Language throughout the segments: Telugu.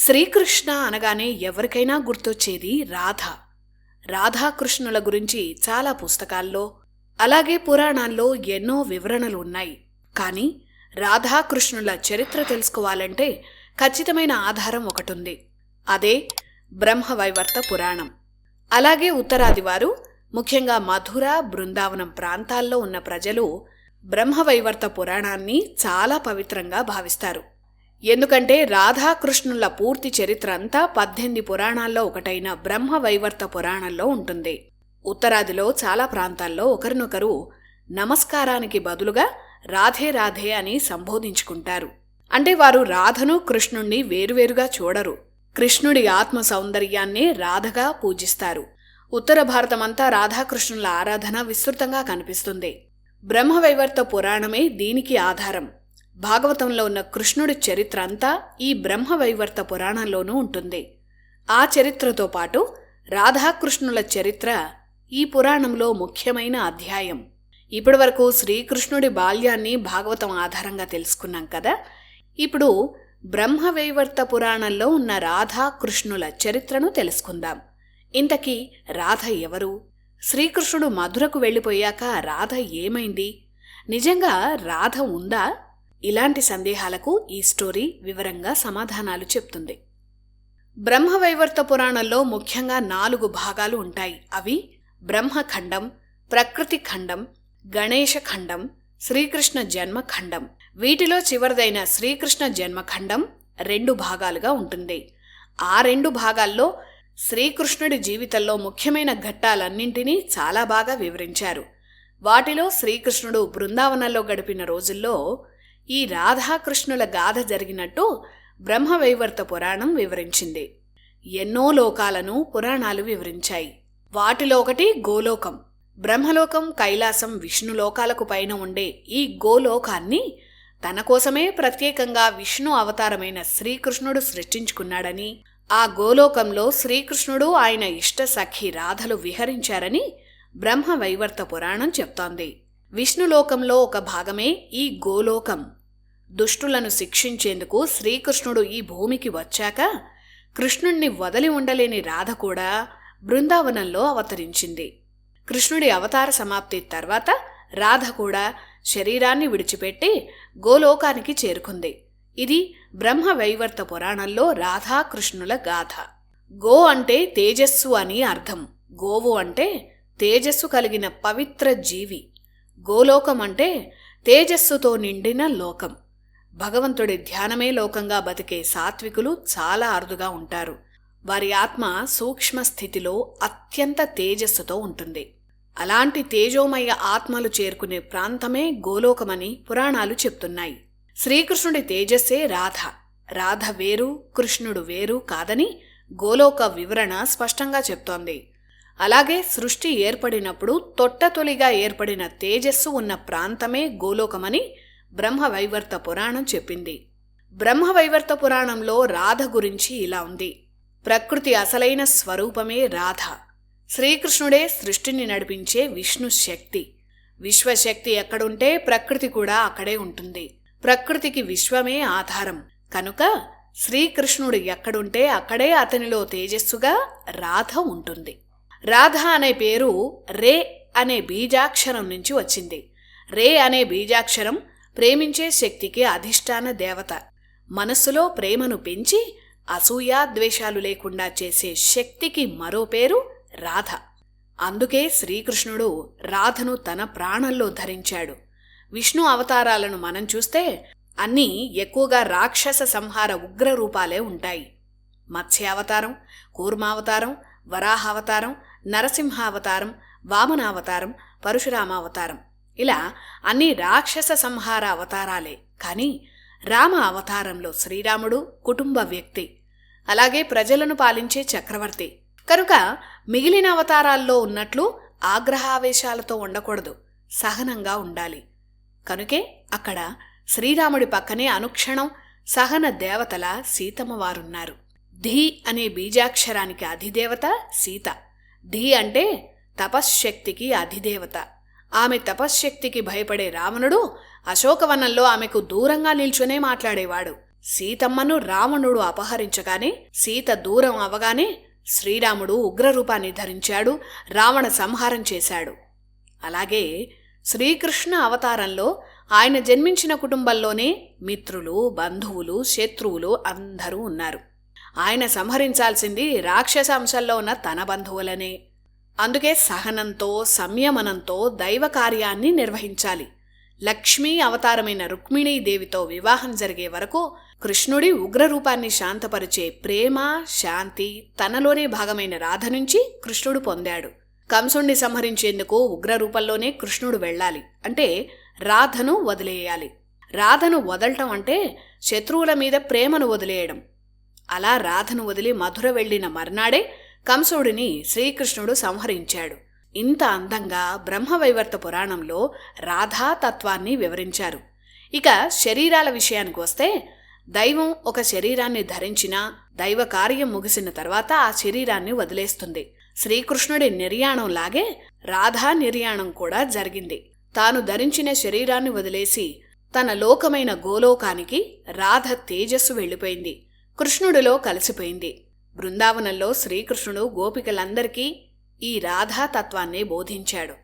శ్రీకృష్ణ అనగానే ఎవరికైనా గుర్తొచ్చేది రాధ. రాధాకృష్ణుల గురించి చాలా పుస్తకాల్లో అలాగే పురాణాల్లో ఎన్నో వివరణలు ఉన్నాయి కానీ రాధాకృష్ణుల చరిత్ర తెలుసుకోవాలంటే ఖచ్చితమైన ఆధారం ఒకటుంది. అదే బ్రహ్మవైవర్త పురాణం. అలాగే ఉత్తరాది వారు ముఖ్యంగా మధుర బృందావనం ప్రాంతాల్లో ఉన్న ప్రజలు బ్రహ్మవైవర్త పురాణాన్ని చాలా పవిత్రంగా భావిస్తారు. ఎందుకంటే రాధాకృష్ణుల పూర్తి చరిత్ర అంతా పద్దెనిమిది పురాణాల్లో ఒకటైన బ్రహ్మవైవర్త పురాణంలో ఉంటుంది. ఉత్తరాదిలో చాలా ప్రాంతాల్లో ఒకరినొకరు నమస్కారానికి బదులుగా రాధే రాధే అని సంబోధించుకుంటారు. అంటే వారు రాధను కృష్ణుణ్ణి వేరువేరుగా చూడరు. కృష్ణుడి ఆత్మ సౌందర్యాన్నే రాధగా పూజిస్తారు. ఉత్తర భారతమంతా రాధాకృష్ణుల ఆరాధన విస్తృతంగా కనిపిస్తుంది. బ్రహ్మవైవర్త పురాణమే దీనికి ఆధారం. భాగవతంలో ఉన్న కృష్ణుడి చరిత్ర అంతా ఈ బ్రహ్మవైవర్త పురాణంలోనూ ఉంటుంది. ఆ చరిత్రతో పాటు రాధాకృష్ణుల చరిత్ర ఈ పురాణంలో ముఖ్యమైన అధ్యాయం. ఇప్పటివరకు శ్రీకృష్ణుడి బాల్యాన్ని భాగవతం ఆధారంగా తెలుసుకున్నాం కదా. ఇప్పుడు బ్రహ్మవైవర్త పురాణంలో ఉన్న రాధాకృష్ణుల చరిత్రను తెలుసుకుందాం. ఇంతకీ రాధ ఎవరు? శ్రీకృష్ణుడు మధురకు వెళ్ళిపోయాక రాధ ఏమైంది? నిజంగా రాధ ఉందా? ఇలాంటి సందేహాలకు ఈ స్టోరీ వివరంగా సమాధానాలు చెప్తుంది. బ్రహ్మవైవర్త పురాణంలో ముఖ్యంగా నాలుగు భాగాలు ఉంటాయి. అవి బ్రహ్మఖండం ప్రకృతి ఖండం గణేశఖండం శ్రీకృష్ణ జన్మఖండం వీటిలో చివరిదైన శ్రీకృష్ణ జన్మఖండం రెండు భాగాలుగా ఉంటుంది. ఆ రెండు భాగాల్లో శ్రీకృష్ణుడి జీవితంలో ముఖ్యమైన ఘట్టాలన్నింటినీ చాలా బాగా వివరించారు. వాటిలో శ్రీకృష్ణుడు బృందావనంలో గడిపిన రోజుల్లో ఈ రాధాకృష్ణుల గాథ జరిగినట్టు బ్రహ్మవైవర్త పురాణం వివరించింది. ఎన్నో లోకాలను పురాణాలు వివరించాయి. వాటిలో ఒకటి గోలోకం. బ్రహ్మలోకం కైలాసం విష్ణులోకాలకు పైన ఉండే ఈ గోలోకాన్ని తన కోసమే ప్రత్యేకంగా విష్ణు అవతారమైన శ్రీకృష్ణుడు సృష్టించుకున్నాడని ఆ గోలోకంలో శ్రీకృష్ణుడు ఆయన ఇష్ట సఖి రాధలు విహరించారని బ్రహ్మవైవర్త పురాణం చెప్తోంది. విష్ణులోకంలో ఒక భాగమే ఈ గోలోకం. దుష్టులను శిక్షించేందుకు శ్రీకృష్ణుడు ఈ భూమికి వచ్చాక కృష్ణుణ్ణి వదిలి ఉండలేని రాధ కూడా బృందావనంలో అవతరించింది. కృష్ణుడి అవతార సమాప్తి తర్వాత రాధ కూడా శరీరాన్ని విడిచిపెట్టి గోలోకానికి చేరుకుంది. ఇది బ్రహ్మవైవర్త పురాణంలో రాధాకృష్ణుల గాథ. గో అంటే తేజస్సు అని అర్థం. గోవు అంటే తేజస్సు కలిగిన పవిత్ర జీవి. గోలోకం అంటే తేజస్సుతో నిండిన లోకం. భగవంతుడి ధ్యానమే లోకంగా బతికే సాత్వికులు చాలా అరుదుగా ఉంటారు. వారి ఆత్మ సూక్ష్మ స్థితిలో అత్యంత తేజస్సుతో ఉంటుంది. అలాంటి తేజోమయ ఆత్మలు చేరుకునే ప్రాంతమే గోలోకమని పురాణాలు చెప్తున్నాయి. శ్రీకృష్ణుడి తేజస్సే రాధ. రాధ వేరు కృష్ణుడు వేరు కాదని గోలోక వివరణ స్పష్టంగా చెప్తోంది. అలాగే సృష్టి ఏర్పడినప్పుడు తొట్టతొలిగా ఏర్పడిన తేజస్సు ఉన్న ప్రాంతమే గోలోకమని బ్రహ్మవైవర్త పురాణం చెప్పింది. బ్రహ్మవైవర్త పురాణంలో రాధ గురించి ఇలా ఉంది. ప్రకృతి అసలైన స్వరూపమే రాధ. శ్రీకృష్ణుడే సృష్టిని నడిపించే విష్ణు శక్తి. విశ్వశక్తి ఎక్కడుంటే ప్రకృతి కూడా అక్కడే ఉంటుంది. ప్రకృతికి విశ్వమే ఆధారం. కనుక శ్రీకృష్ణుడు ఎక్కడుంటే అక్కడే అతనిలో తేజస్సుగా రాధ ఉంటుంది. రాధ అనే పేరు రే అనే బీజాక్షరం నుంచి వచ్చింది. రే అనే బీజాక్షరం ప్రేమించే శక్తికి అధిష్టాన దేవత. మనస్సులో ప్రేమను పెంచి అసూయా ద్వేషాలు లేకుండా చేసే శక్తికి మరో పేరు రాధ. అందుకే శ్రీకృష్ణుడు రాధను తన ప్రాణంలో ధరించాడు. విష్ణు అవతారాలను మనం చూస్తే అన్నీ ఎక్కువగా రాక్షస సంహార ఉగ్ర రూపాలే ఉంటాయి. మత్స్యావతారం కూర్మావతారం వరాహావతారం నరసింహావతారం వామనావతారం పరశురామావతారం. ఇలా అన్ని రాక్షస సంహార అవతారాలే. కానీ రామ అవతారంలో శ్రీరాముడు కుటుంబ వ్యక్తి అలాగే ప్రజలను పాలించే చక్రవర్తి. కనుక మిగిలిన అవతారాల్లో ఉన్నట్లు ఆగ్రహావేశాలతో ఉండకూడదు సహనంగా ఉండాలి. కనుకే అక్కడ శ్రీరాముడి పక్కనే అనుక్షణం సహన దేవతల సీతమ్మ వారున్నారు. ధీ అనే బీజాక్షరానికి అధిదేవత సీత. ధీ అంటే తపశ్శక్తికి అధిదేవత. ఆమె తపశ్శక్తికి భయపడే రావణుడు అశోకవనంలో ఆమెకు దూరంగా నిల్చునే మాట్లాడేవాడు. సీతమ్మను రావణుడు అపహరించగానే సీత దూరం అవగానే శ్రీరాముడు ఉగ్రరూపాన్ని ధరించాడు రావణ సంహారం చేశాడు. అలాగే శ్రీకృష్ణ అవతారంలో ఆయన జన్మించిన కుటుంబంలోనే మిత్రులు బంధువులు శత్రువులు అందరూ ఉన్నారు. ఆయన సంహరించాల్సింది రాక్షస అంశంలో ఉన్న తన బంధువులనే. అందుకే సహనంతో సంయమనంతో దైవ కార్యాన్ని నిర్వహించాలి. లక్ష్మీ అవతారమైన రుక్మిణీదేవితో వివాహం జరిగే వరకు కృష్ణుడి ఉగ్రరూపాన్ని శాంతపరిచే ప్రేమ శాంతి తనలోనే భాగమైన రాధ నుంచి కృష్ణుడు పొందాడు. కంసుణ్ణి సంహరించేందుకు ఉగ్రరూపంలోనే కృష్ణుడు వెళ్ళాలి. అంటే రాధను వదిలేయాలి. రాధను వదలటం అంటే శత్రువుల మీద ప్రేమను వదిలేయడం. అలా రాధను వదిలి మధుర వెళ్ళిన మర్నాడే కంసుడిని శ్రీకృష్ణుడు సంహరించాడు. ఇంత అందంగా బ్రహ్మవైవర్త పురాణంలో రాధా తత్వాన్ని వివరించారు. ఇక శరీరాల విషయానికి వస్తే దైవం ఒక శరీరాన్ని ధరించినా దైవ కార్యం ముగిసిన తర్వాత ఆ శరీరాన్ని వదిలేస్తుంది. శ్రీకృష్ణుడి నిర్యాణంలాగే రాధా నిర్యాణం కూడా జరిగింది. తాను ధరించిన శరీరాన్ని వదిలేసి తన లోకమైన గోలోకానికి రాధ తేజస్సు వెళ్ళిపోయింది. కృష్ణుడిలో కలిసిపోయింది. బృందావనంలో శ్రీకృష్ణుడు గోపికలందరికీ ఈ రాధాతత్వాన్ని బోధించాడు.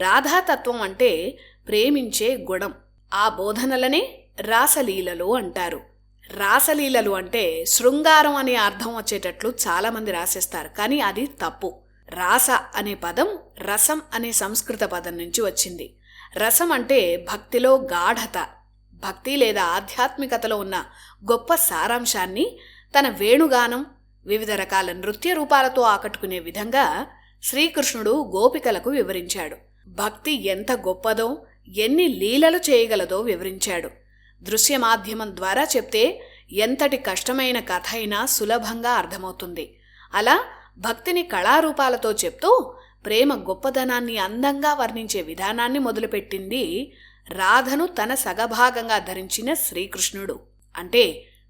రాధాతత్వం అంటే ప్రేమించే గుణం. ఆ బోధనలనే రాసలీలలు అంటారు. రాసలీలలు అంటే శృంగారం అనే అర్థం వచ్చేటట్లు చాలామంది రాసేస్తారు కానీ అది తప్పు. రాస అనే పదం రసం అనే సంస్కృత పదం నుంచి వచ్చింది. రసం అంటే భక్తిలో గాఢత. భక్తి లేదా ఆధ్యాత్మికతలో ఉన్న గొప్ప సారాంశాన్ని తన వేణుగానం వివిధ రకాల నృత్య రూపాలతో ఆకట్టుకునే విధంగా శ్రీకృష్ణుడు గోపికలకు వివరించాడు. భక్తి ఎంత గొప్పదో ఎన్ని లీలలు చేయగలదో వివరించాడు. దృశ్య మాధ్యమం ద్వారా చెప్తే ఎంతటి కష్టమైన కథ అయినా సులభంగా అర్థమవుతుంది. అలా భక్తిని కళారూపాలతో చెప్తూ ప్రేమ గొప్పదనాన్ని అందంగా వర్ణించే విధానాన్ని మొదలుపెట్టింది రాధను తన సగభాగంగా ధరించిన శ్రీకృష్ణుడు. అంటే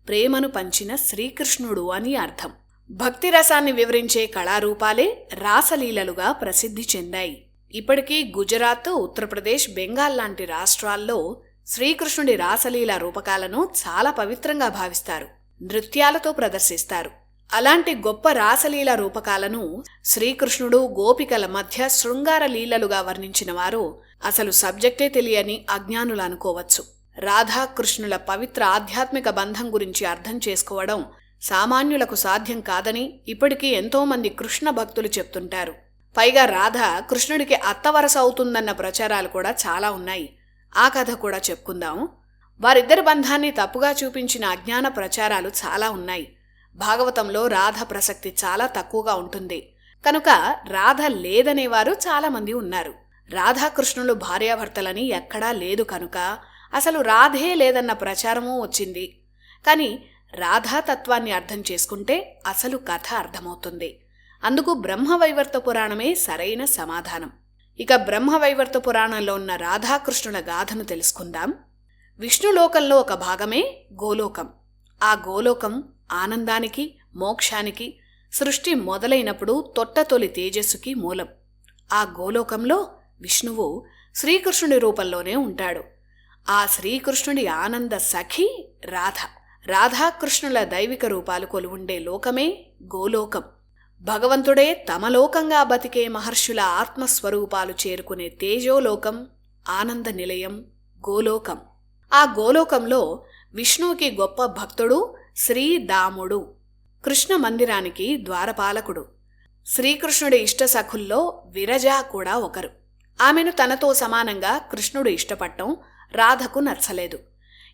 ప్రేమను పంచిన శ్రీకృష్ణుడు అని అర్థం. భక్తి రసాన్ని వివరించే కళారూపాలే రాసలీలలుగా ప్రసిద్ధి చెందాయి. ఇప్పటికీ గుజరాత్ ఉత్తరప్రదేశ్ బెంగాల్ లాంటి రాష్ట్రాల్లో శ్రీకృష్ణుడి రాసలీల రూపకాలను చాలా పవిత్రంగా భావిస్తారు నృత్యాలతో ప్రదర్శిస్తారు. అలాంటి గొప్ప రాసలీల రూపకాలను శ్రీకృష్ణుడు గోపికల మధ్య శృంగార లీలలుగా వర్ణించిన వారు అసలు సబ్జెక్టే తెలియని అజ్ఞానులు అనుకోవచ్చు. రాధాకృష్ణుల పవిత్ర ఆధ్యాత్మిక బంధం గురించి అర్థం చేసుకోవడం సామాన్యులకు సాధ్యం కాదని ఇప్పటికీ ఎంతోమంది కృష్ణ భక్తులు చెప్తుంటారు. పైగా రాధ కృష్ణుడికి అత్తవరస అవుతుందన్న ప్రచారాలు కూడా చాలా ఉన్నాయి. ఆ కథ కూడా చెప్పుకుందాం. వారిద్దరి బంధాన్ని తప్పుగా చూపించిన అజ్ఞాన ప్రచారాలు చాలా ఉన్నాయి. భాగవతంలో రాధ ప్రసక్తి చాలా తక్కువగా ఉంటుంది. కనుక రాధ లేదనేవారు చాలామంది ఉన్నారు. రాధాకృష్ణులు భార్యాభర్తలని ఎక్కడా లేదు కనుక అసలు రాధే లేదన్న ప్రచారమూ వచ్చింది. కానీ రాధాతత్వాన్ని అర్థం చేసుకుంటే అసలు కథ అర్థమవుతుంది. అందుకు బ్రహ్మవైవర్త పురాణమే సరైన సమాధానం. ఇక బ్రహ్మవైవర్త పురాణంలో ఉన్న రాధాకృష్ణుల గాథను తెలుసుకుందాం. విష్ణులోకంలో ఒక భాగమే గోలోకం. ఆ గోలోకం ఆనందానికి మోక్షానికి సృష్టి మొదలైనప్పుడు తొట్టతొలి తేజస్సుకి మూలం. ఆ గోలోకంలో విష్ణువు శ్రీకృష్ణుడి రూపంలోనే ఉంటాడు. ఆ శ్రీకృష్ణుడి ఆనంద సఖి రాధ. రాధాకృష్ణుల దైవిక రూపాలు కొలువుండే లోకమే గోలోకం. భగవంతుడే తమలోకంగా బతికే మహర్షుల ఆత్మస్వరూపాలు చేరుకునే తేజోలోకం ఆనంద నిలయం గోలోకం. ఆ గోలోకంలో విష్ణువుకి గొప్ప భక్తుడు శ్రీదాముడు కృష్ణ మందిరానికి ద్వారపాలకుడు. శ్రీకృష్ణుడి ఇష్ట సఖుల్లో విరజా కూడా ఒకరు. ఆమెను తనతో సమానంగా కృష్ణుడు ఇష్టపడటం రాధకు నచ్చలేదు.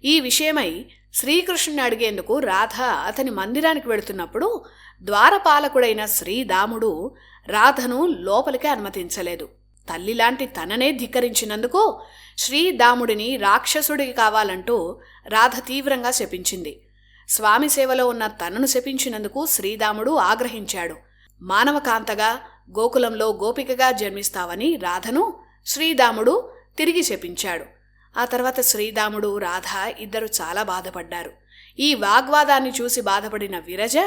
ఈ విషయమై శ్రీకృష్ణుని అడిగేందుకు రాధ అతని మందిరానికి వెళుతున్నప్పుడు ద్వారపాలకుడైన శ్రీదాముడు రాధను లోపలికి అనుమతించలేదు. తల్లిలాంటి తననే ధిక్కరించినందుకు శ్రీదాముడిని రాక్షసుడికి కావాలంటూ రాధ తీవ్రంగా శపించింది. స్వామి సేవలో ఉన్న తనను శపించినందుకు శ్రీదాముడు ఆగ్రహించాడు. మానవకాంతగా గోకులంలో గోపికగా జన్మిస్తావని రాధను శ్రీదాముడు తిరిగి శపించాడు. ఆ తర్వాత శ్రీదాముడు రాధ ఇద్దరు చాలా బాధపడ్డారు. ఈ వాగ్వాదాన్ని చూసి బాధపడిన విరజ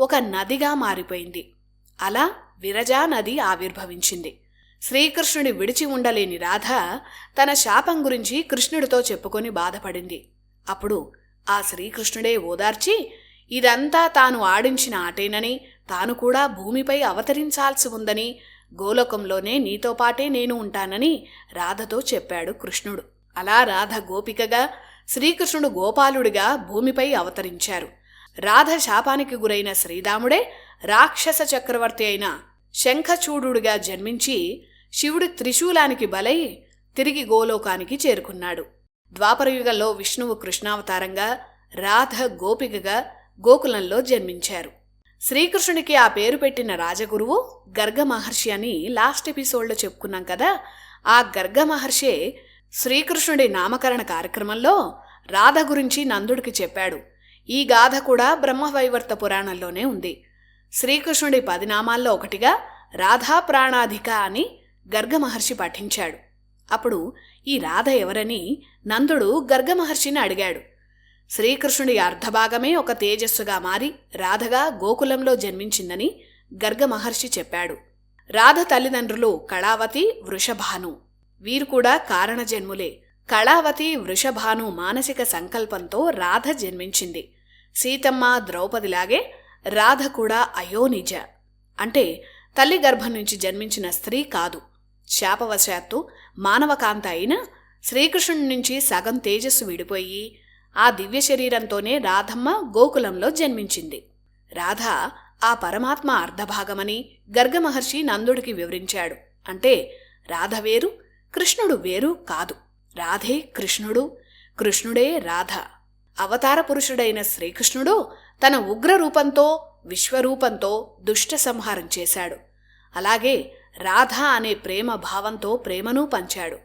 ఒక నదిగా మారిపోయింది. అలా విరజా నది ఆవిర్భవించింది. శ్రీకృష్ణుడి విడిచి ఉండలేని రాధ తన శాపం గురించి కృష్ణుడితో చెప్పుకొని బాధపడింది. అప్పుడు ఆ శ్రీకృష్ణుడే ఓదార్చి ఇదంతా తాను ఆడించిన ఆటేనని తాను కూడా భూమిపై అవతరించాల్సి ఉందని గోలోకంలోనే నీతో పాటే నేను ఉంటానని రాధతో చెప్పాడు కృష్ణుడు. అలా రాధ గోపికగా శ్రీకృష్ణుడు గోపాలుడిగా భూమిపై అవతరించారు. రాధ శాపానికి గురైన శ్రీరాముడే రాక్షస చక్రవర్తి అయిన శంఖచూడుగా జన్మించి శివుడి త్రిశూలానికి బలై తిరిగి గోలోకానికి చేరుకున్నాడు. ద్వాపరయుగంలో విష్ణువు కృష్ణావతారంగా రాధ గోపికగా గోకులంలో జన్మించారు. శ్రీకృష్ణుడికి ఆ పేరు పెట్టిన రాజగురువు గర్గ మహర్షి అని లాస్ట్ ఎపిసోడ్లో చెప్పుకున్నాం కదా ఆ గర్గ మహర్షే శ్రీకృష్ణుడి నామకరణ కార్యక్రమంలో రాధ గురించి నందుడికి చెప్పాడు. ఈ గాథ కూడా బ్రహ్మవైవర్త పురాణంలోనే ఉంది. శ్రీకృష్ణుడి పది నామాల్లో ఒకటిగా రాధా ప్రాణాధిక అని గర్గమహర్షి పఠించాడు. అప్పుడు ఈ రాధ ఎవరని నందుడు గర్గమహర్షిని అడిగాడు. శ్రీకృష్ణుడి అర్ధభాగమే ఒక తేజస్సుగా మారి రాధగా గోకులంలో జన్మించిందని గర్గమహర్షి చెప్పాడు. రాధ తల్లిదండ్రులు కళావతి వృషభాను వీరు కూడా కారణజన్ములే. కళావతి వృషభాను మానసిక సంకల్పంతో రాధ జన్మించింది. సీతమ్మ ద్రౌపదిలాగే రాధ కూడా అయోనిజ. అంటే తల్లి గర్భం నుంచి జన్మించిన స్త్రీ కాదు. శాపవశాత్తు మానవకాంత అయిన శ్రీకృష్ణుడి నుంచి సగం తేజస్సు విడిపోయి ఆ దివ్య శరీరంతోనే రాధమ్మ గోకులంలో జన్మించింది. రాధ ఆ పరమాత్మ అర్ధభాగమని గర్గమహర్షి నందుడికి వివరించాడు. అంటే రాధ వేరు కృష్ణుడు వేరు కాదు. రాధే కృష్ణుడు కృష్ణుడే రాధ. అవతార పురుషుడైన శ్రీకృష్ణుడు తన ఉగ్ర రూపంతో విశ్వరూపంతో దుష్ట సంహారం చేశాడు. అలాగే రాధ అనే ప్రేమ భావంతో ప్రేమను పంచాడు.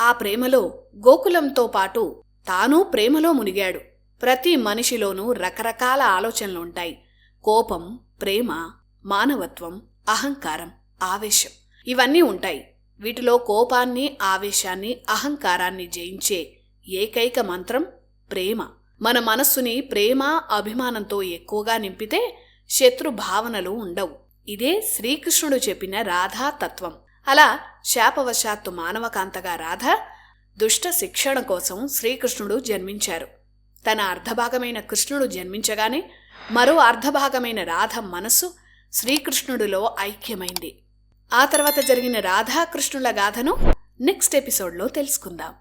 ఆ ప్రేమలో గోకులంతో పాటు తానూ ప్రేమలో మునిగాడు. ప్రతి మనిషిలోనూ రకరకాల ఆలోచనలుంటాయి. కోపం ప్రేమ మానవత్వం అహంకారం ఆవేశం ఇవన్నీ ఉంటాయి. వీటిలో కోపాన్ని ఆవేశాన్ని అహంకారాన్ని జయించే ఏకైక మంత్రం ప్రేమ. మన మనస్సుని ప్రేమ అభిమానంతో ఎక్కువగా నింపితే శత్రు భావనలు ఉండవు. ఇదే శ్రీకృష్ణుడు చెప్పిన రాధా తత్వం. అలా శాపవశాత్తు మానవకాంతగా రాధ దుష్ట శిక్షణ కోసం శ్రీకృష్ణుడు జన్మించారు. తన అర్ధభాగమైన కృష్ణుడు జన్మించగానే మరో అర్ధభాగమైన రాధ మనస్సు శ్రీకృష్ణుడిలో ఐక్యమైంది. ఆ తర్వాత జరిగిన రాధాకృష్ణుల గాథను నెక్స్ట్ ఎపిసోడ్లో తెలుసుకుందాం.